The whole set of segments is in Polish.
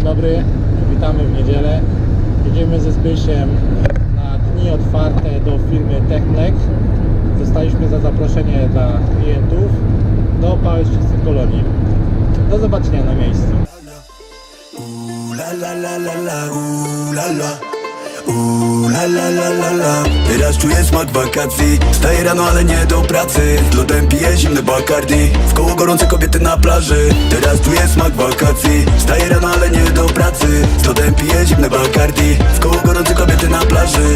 Dzień dobry, witamy w niedzielę. Jedziemy ze Zbysiem na dni otwarte do firmy Technex. Zostaliśmy za zaproszenie dla klientów do Pałecznicy Kolonii. Do zobaczenia na miejscu. La la la la la, Teraz czuję smak wakacji. Staję rano, ale nie do pracy. Z lodem piję zimny Bacardi. W koło gorące kobiety na plaży. Teraz czuję smak wakacji. Staję rano, ale nie do pracy. Z lodem piję zimny Bacardi. W koło gorące kobiety na plaży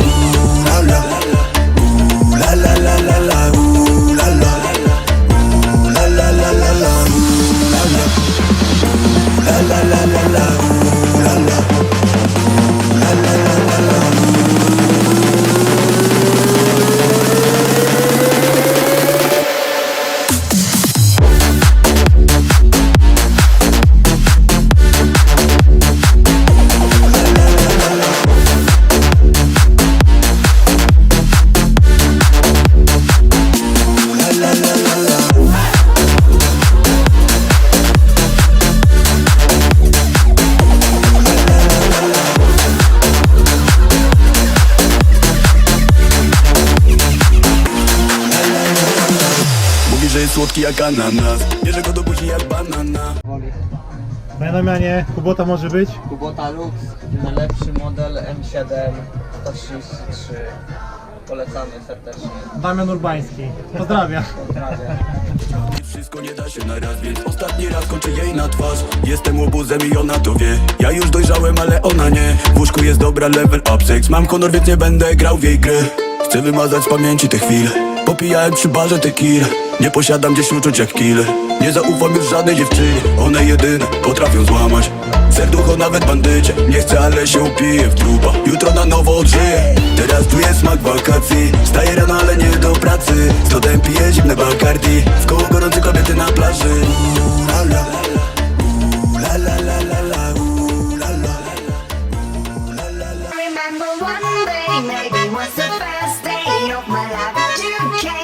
słodki jak ananas, bierze go do buzi jak banana. Woli. Panie Damianie, Kubota może być? Kubota Lux, najlepszy model M7 133. Polecamy serdecznie. Damian Urbański. Pozdrawiam. Pozdrawiam. Wszystko nie da się na raz, więc ostatni raz kończę jej na twarz Jestem łobuzem i ona to wie Ja już dojrzałem, ale ona nie W łóżku jest dobra, level up sex Mam honor, więc nie będę grał w jej gry Chcę wymazać z pamięci te chwile Popijałem przy barze tequila. Nie posiadam gdzieś uczuć jak killer Nie zaufam już żadnej dziewczynie. One jedyne potrafią złamać. Serducho nawet bandycie. Nie chcę, ale się upiję w trupa. Jutro na nowo odżyję. Teraz czuję smak wakacji. Staję rano, ale nie do pracy. Z piję zimne Bacardi. W koło gorące kobiety na plaży. Remember one day, maybe was the day of my life.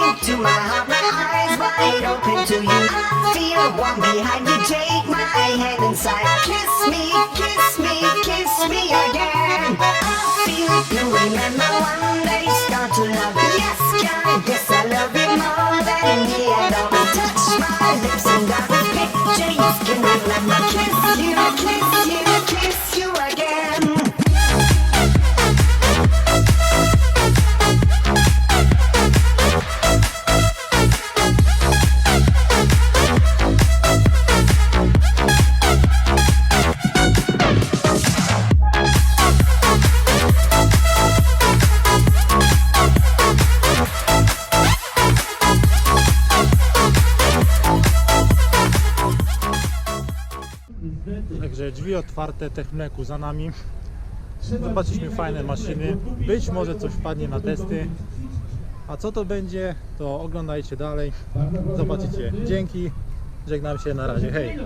You came to my heart, my eyes wide open to you. I feel warm behind you. Take my hand inside. Kiss me, kiss me, kiss me again. I feel you remember one day, start to love you. Yes, God, yes, I love you more than the other. Touch my lips and I will picture your skin. Remember, kiss you, kiss you, kiss you again. Także drzwi otwarte Techmleku za nami. Zobaczyliśmy fajne maszyny. Być może coś wpadnie na testy. A co to będzie, to oglądajcie dalej. Zobaczycie. Dzięki. Żegnam się na razie. Hej.